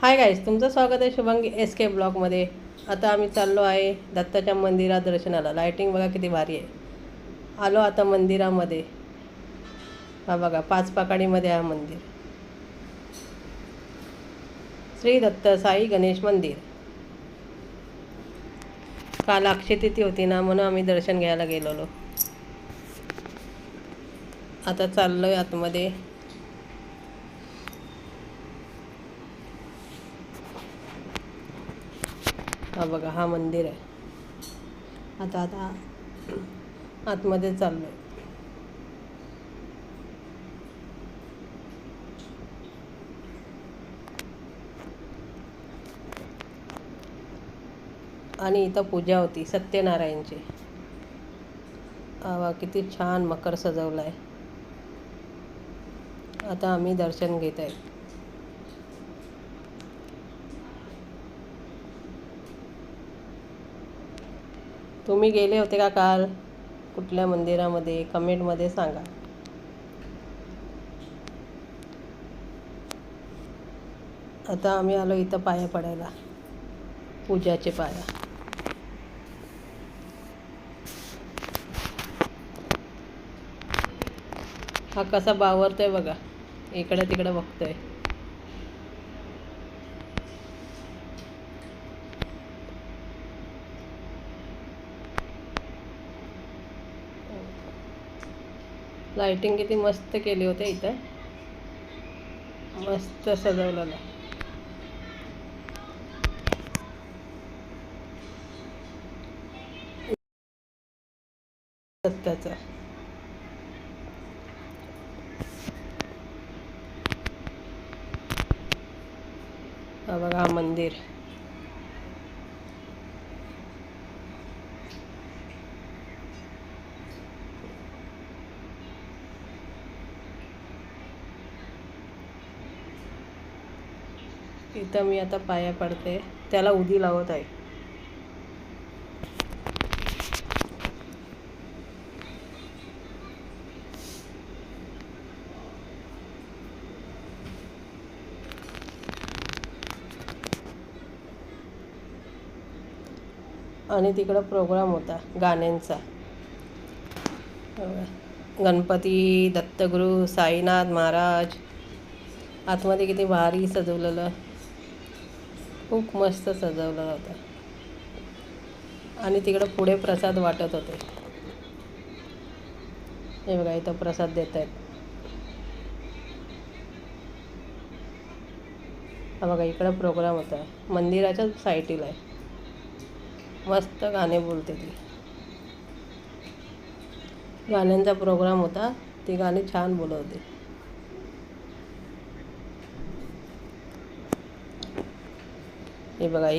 Hi guys तुमचं स्वागत आहे शुभांगी एस के ब्लॉगमध्ये आता आम्ही चाललो आहे दत्ताच्या मंदिरात दर्शनाला. लायटिंग बघा किती भारी आहे. आलो आता मंदिरामध्ये. हा बघा पाच पाकाडीमध्ये आहे मंदिर. श्री दत्त साई गणेश मंदिर. काल अक्षय तिथी होती ना म्हणून आम्ही दर्शन घ्यायला गेलेलो. आता चाललोय आतमध्ये. हा बघा हा मंदिर आहे. आता आता आतमध्ये चाललो आहे आणि इथं पूजा होती सत्यनारायणची. आवा किती छान मकर सजवला आहे आता आम्ही दर्शन घेत आहे तुम्ही गेले होते का काल? कुठल्या मंदिरामध्ये? कमेंटमध्ये सांगा. आता आम्ही आलो इथं पाया पडायला. पूजाचे पाया. हा कसा बावरतोय बघा. इकडे तिकडे बघतोय. लाइटिंग किती मस्त केली होते इथं. मस्त सजवलेलं. सत्याचं. बघा हा मंदिर. इथं मी आता पाया पडते. त्याला उदी लावत आहे. आणि तिकडं प्रोग्राम होता गाण्यांचा. गणपती दत्तगुरू साईनाथ महाराज. आतमध्ये किती भारी सजवलेलं. खूप मस्त सजवलं होतं आणि तिकडं पुढे प्रसाद वाटत होते. हे बघा इथं प्रसाद देत आहेत हा बघा इकडं प्रोग्राम होता. मंदिराच्याच साईटीला आहे. मस्त गाणे बोलते ती. गाण्यांचा प्रोग्राम होता. ती गाणी छान बोलवते हे बघा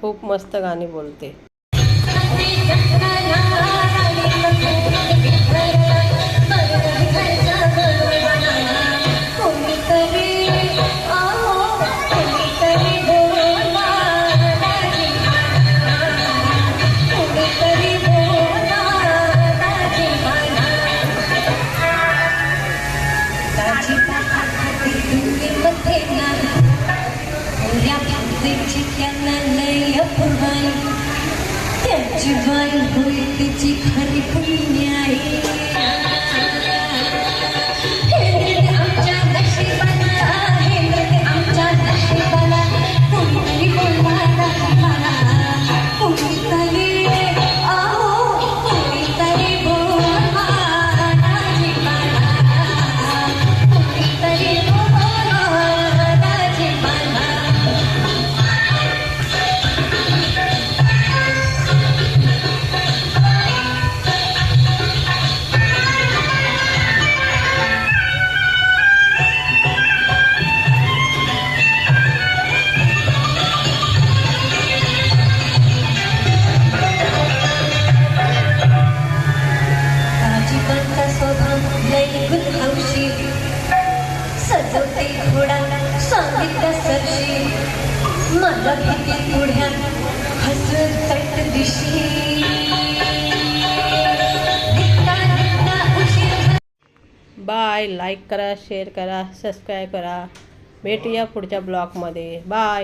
खूप मस्त गाणी बोलते। त्यांची Dichikanalai apurvai Tenchivai hui dichikharipun nyai सजवते घोडा. सांगितल्या सरशी मला भीती पुढ्यात हसत तट दिशी. बाय लाईक करा शेअर करा सबस्क्राईब करा. भेटूया पुढच्या ब्लॉगमध्ये. बाय.